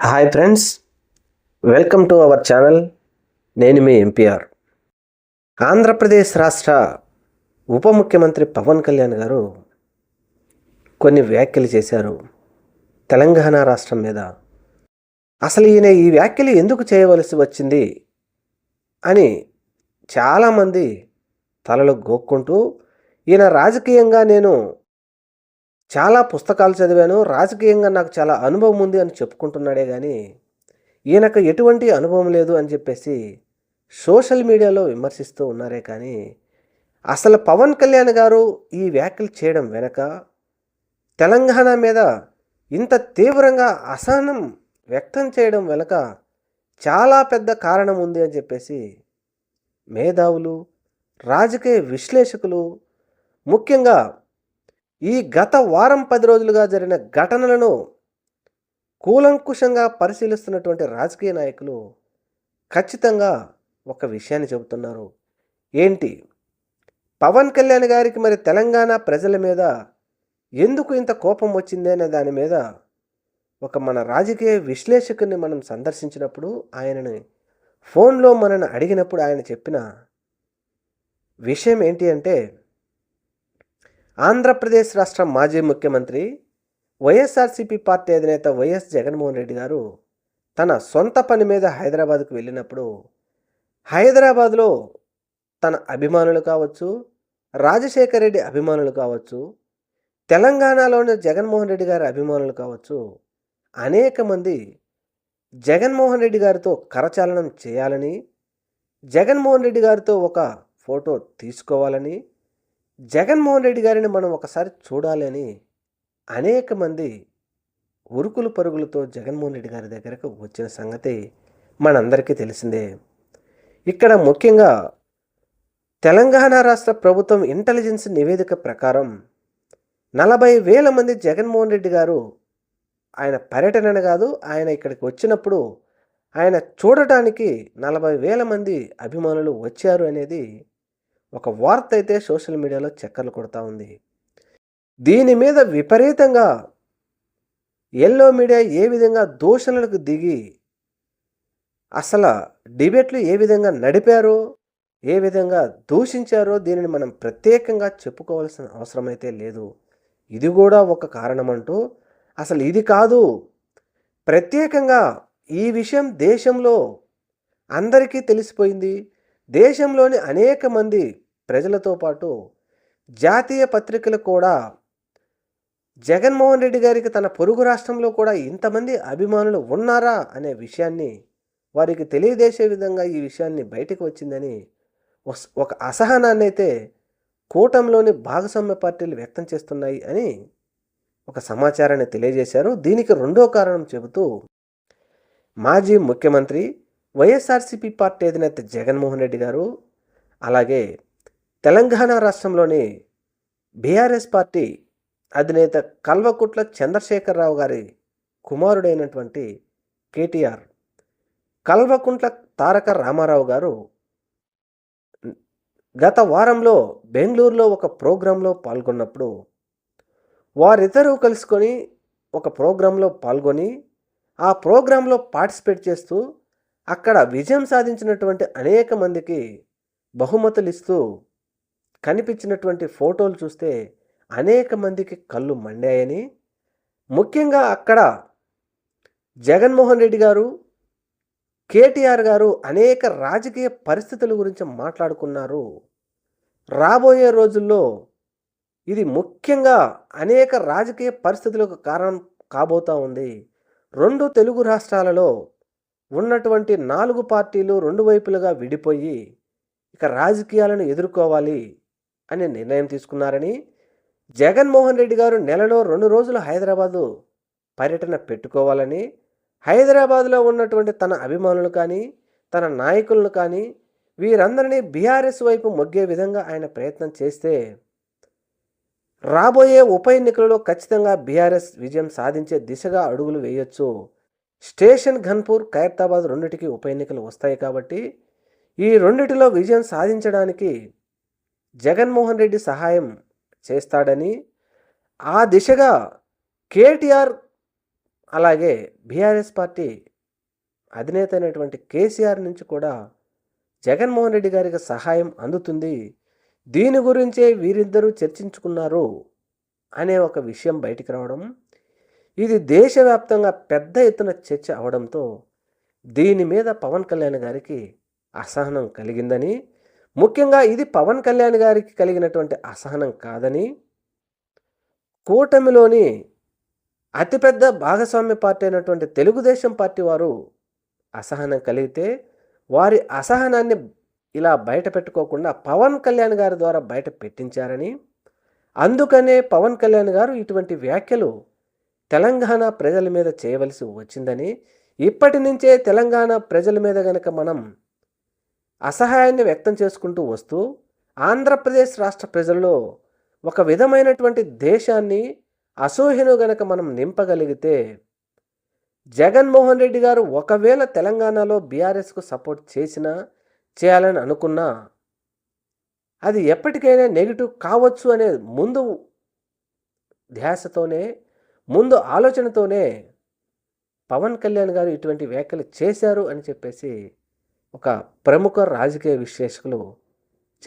Hi friends welcome to our channel నేను మీ MPR Andhra Pradesh రాష్ట్ర ఉప ముఖ్యమంత్రి పవన్ కళ్యాణ్ గారు కొన్ని వ్యాఖ్యలు చేశారు తెలంగాణ రాష్ట్రం మీద. అసలు ఈయన ఈ వ్యాఖ్యలు ఎందుకు చేయవలసి వచ్చింది అని చాలామంది తలలు గోక్కుంటూ ఈయన రాజకీయంగా నేను చాలా పుస్తకాలు చదివాను. రాజకీయంగా నాకు చాలా అనుభవం ఉంది అని చెప్పుకుంటున్నాడే కానీ ఈయనకు ఎటువంటి అనుభవం లేదు అని చెప్పేసి సోషల్ మీడియాలో విమర్శిస్తూ ఉన్నారే కానీ అసలు పవన్ కళ్యాణ్ గారు ఈ వ్యాఖ్యలు చేయడం వెనక తెలంగాణ మీద ఇంత తీవ్రంగా అసహనం వ్యక్తం చేయడం వెనక చాలా పెద్ద కారణం ఉంది అని చెప్పేసి మేధావులు రాజకీయ విశ్లేషకులు ముఖ్యంగా ఈ గత వారం పది రోజులుగా జరిగిన ఘటనలను కూలంకుషంగా పరిశీలిస్తున్నటువంటి రాజకీయ నాయకులు ఖచ్చితంగా ఒక విషయాన్ని చెబుతున్నారు. ఏంటి? పవన్ కళ్యాణ్ గారికి మరి తెలంగాణ ప్రజల మీద ఎందుకు ఇంత కోపం వచ్చింది అనే దాని మీద ఒక మన రాజకీయ విశ్లేషకుని మనం సందర్శించినప్పుడు ఆయనని ఫోన్లో మనని అడిగినప్పుడు ఆయన చెప్పిన విషయం ఏంటి అంటే ఆంధ్రప్రదేశ్ రాష్ట్ర మాజీ ముఖ్యమంత్రి వైఎస్ఆర్సీపీ పార్టీ అధినేత వైఎస్ జగన్మోహన్ రెడ్డి గారు తన సొంత పని మీద హైదరాబాద్కు వెళ్ళినప్పుడు హైదరాబాద్లో తన అభిమానులు కావచ్చు రాజశేఖర రెడ్డి అభిమానులు కావచ్చు తెలంగాణలోని జగన్మోహన్ రెడ్డి గారి అభిమానులు కావచ్చు అనేక మంది జగన్మోహన్ రెడ్డి గారితో కరచాలనం చేయాలని జగన్మోహన్ రెడ్డి గారితో ఒక ఫోటో తీసుకోవాలని జగన్మోహన్ రెడ్డి గారిని మనం ఒకసారి చూడాలి అని అనేక మంది ఉరుకులు పరుగులతో జగన్మోహన్ రెడ్డి గారి దగ్గరకు వచ్చిన సంగతి మనందరికీ తెలిసిందే. ఇక్కడ ముఖ్యంగా తెలంగాణ రాష్ట్ర ప్రభుత్వం ఇంటెలిజెన్స్ నివేదిక ప్రకారం నలభై వేల మంది జగన్మోహన్ రెడ్డి గారు ఆయన పర్యటన కాదు ఆయన ఇక్కడికి వచ్చినప్పుడు ఆయన చూడటానికి నలభై వేల మంది అభిమానులు వచ్చారు అనేది ఒక వార్త అయితే సోషల్ మీడియాలో చక్కర్లు కొడతా ఉంది. దీని మీద విపరీతంగా ఎల్లో మీడియా ఏ విధంగా దూషణలకు దిగి అసలు డిబేట్లు ఏ విధంగా నడిపారో ఏ విధంగా దూషించారో దీనిని మనం ప్రత్యేకంగా చెప్పుకోవాల్సిన అవసరం అయితే లేదు. ఇది కూడా ఒక కారణం అంటూ అసలు ఇది కాదు. ప్రత్యేకంగా ఈ విషయం దేశంలో అందరికీ తెలిసిపోయింది. దేశంలోని అనేక మంది ప్రజలతో పాటు జాతీయ పత్రికలు కూడా జగన్మోహన్ రెడ్డి గారికి తన పొరుగు రాష్ట్రంలో కూడా ఇంతమంది అభిమానులు ఉన్నారా అనే విషయాన్ని వారికి తెలియజేసే విధంగా ఈ విషయాన్ని బయటకు వచ్చిందని ఒక అసహనాన్ని అయితే కూటంలోని భాగస్వామ్య పార్టీలు వ్యక్తం చేస్తున్నాయి అని ఒక సమాచారాన్ని తెలియజేశారు. దీనికి రెండో కారణం చెబుతూ మాజీ ముఖ్యమంత్రి వైఎస్ఆర్సీపీ పార్టీ అధినేత జగన్మోహన్ రెడ్డి గారు అలాగే తెలంగాణ రాష్ట్రంలోని బీఆర్ఎస్ పార్టీ అధినేత కల్వకుట్ల చంద్రశేఖరరావు గారి కుమారుడైనటువంటి కేటీఆర్ కల్వకుంట్ల తారక రామారావు గారు గత వారంలో బెంగళూరులో ఒక ప్రోగ్రాంలో పాల్గొన్నప్పుడు వారిద్దరూ కలుసుకొని ఒక ప్రోగ్రాంలో పాల్గొని ఆ ప్రోగ్రాంలో పార్టిసిపేట్ చేస్తూ అక్కడ విజయం సాధించినటువంటి అనేక మందికి బహుమతులు ఇస్తూ కనిపించినటువంటి ఫోటోలు చూస్తే అనేక మందికి కళ్ళు మండాయని ముఖ్యంగా అక్కడ జగన్మోహన్ రెడ్డి గారు కేటీఆర్ గారు అనేక రాజకీయ పరిస్థితుల గురించి మాట్లాడుకున్నారు. రాబోయే రోజుల్లో ఇది ముఖ్యంగా అనేక రాజకీయ పరిస్థితులకు కారణం కాబోతా ఉంది. రెండు తెలుగు రాష్ట్రాలలో ఉన్నటువంటి నాలుగు పార్టీలు రెండు వైపులుగా విడిపోయి ఇక రాజకీయాలను ఎదుర్కోవాలి అనే నిర్ణయం తీసుకున్నారని జగన్మోహన్ రెడ్డి గారు నెలలో రెండు రోజులు హైదరాబాదు పర్యటన పెట్టుకోవాలని హైదరాబాద్లో ఉన్నటువంటి తన అభిమానులు కానీ తన నాయకులను కానీ వీరందరినీ బీఆర్ఎస్ వైపు మొగ్గే విధంగా ఆయన ప్రయత్నం చేస్తే రాబోయే ఉప ఎన్నికలలో ఖచ్చితంగా బీఆర్ఎస్ విజయం సాధించే దిశగా అడుగులు వేయొచ్చు స్టేషన్ ఘన్పూర్ ఖైరతాబాద్ రెండిటికి ఉప ఎన్నికలు వస్తాయి కాబట్టి ఈ రెండిటిలో విజయం సాధించడానికి జగన్మోహన్ రెడ్డి సహాయం చేస్తాడని ఆ దిశగా కేటీఆర్ అలాగే బీఆర్ఎస్ పార్టీ అధినేత అయినటువంటి కేసీఆర్ నుంచి కూడా జగన్మోహన్ రెడ్డి గారికి సహాయం అందుతుంది. దీని గురించే వీరిద్దరూ చర్చించుకున్నారు అనే ఒక విషయం బయటికి రావడం ఇది దేశవ్యాప్తంగా పెద్ద ఎత్తున చర్చ అవడంతో దీని మీద పవన్ కళ్యాణ్ గారికి అసహనం కలిగిందని ముఖ్యంగా ఇది పవన్ కళ్యాణ్ గారికి కలిగినటువంటి అసహనం కాదని కూటమిలోని అతిపెద్ద భాగస్వామ్య పార్టీ అయినటువంటి తెలుగుదేశం పార్టీ వారు అసహనం కలిగితే వారి అసహనాన్ని ఇలా బయట పెట్టుకోకుండా పవన్ కళ్యాణ్ గారి ద్వారా బయట పెట్టించారని అందుకనే పవన్ కళ్యాణ్ గారు ఇటువంటి వ్యాఖ్యలు తెలంగాణ ప్రజల మీద చేయవలసి వచ్చిందని ఇప్పటి నుంచే తెలంగాణ ప్రజల మీద గనక మనం అసహాయాన్ని వ్యక్తం చేసుకుంటూ వస్తూ ఆంధ్రప్రదేశ్ రాష్ట్ర ప్రజల్లో ఒక విధమైనటువంటి దేశాన్ని అసూహను గనక మనం నింపగలిగితే జగన్మోహన్ రెడ్డి గారు ఒకవేళ తెలంగాణలో బీఆర్ఎస్కు సపోర్ట్ చేసినా చేయాలని అనుకున్నా అది ఎప్పటికైనా నెగిటివ్ కావచ్చు అనే ముందు ధ్యాసతోనే ముందు ఆలోచనతోనే పవన్ కళ్యాణ్ గారు ఇటువంటి వ్యాఖ్యలు చేశారు అని చెప్పేసి ఒక ప్రముఖ రాజకీయ విశ్లేషకులు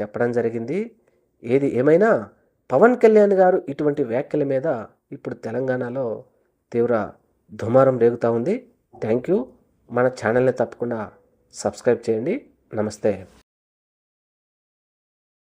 చెప్పడం జరిగింది. ఏది ఏమైనా పవన్ కళ్యాణ్ గారు ఇటువంటి వ్యాఖ్యల మీద ఇప్పుడు తెలంగాణలో తీవ్ర దుమారం రేగుతూ ఉంది. Thank you. మన ఛానల్ని తప్పకుండా సబ్స్క్రైబ్ చేయండి. నమస్తే.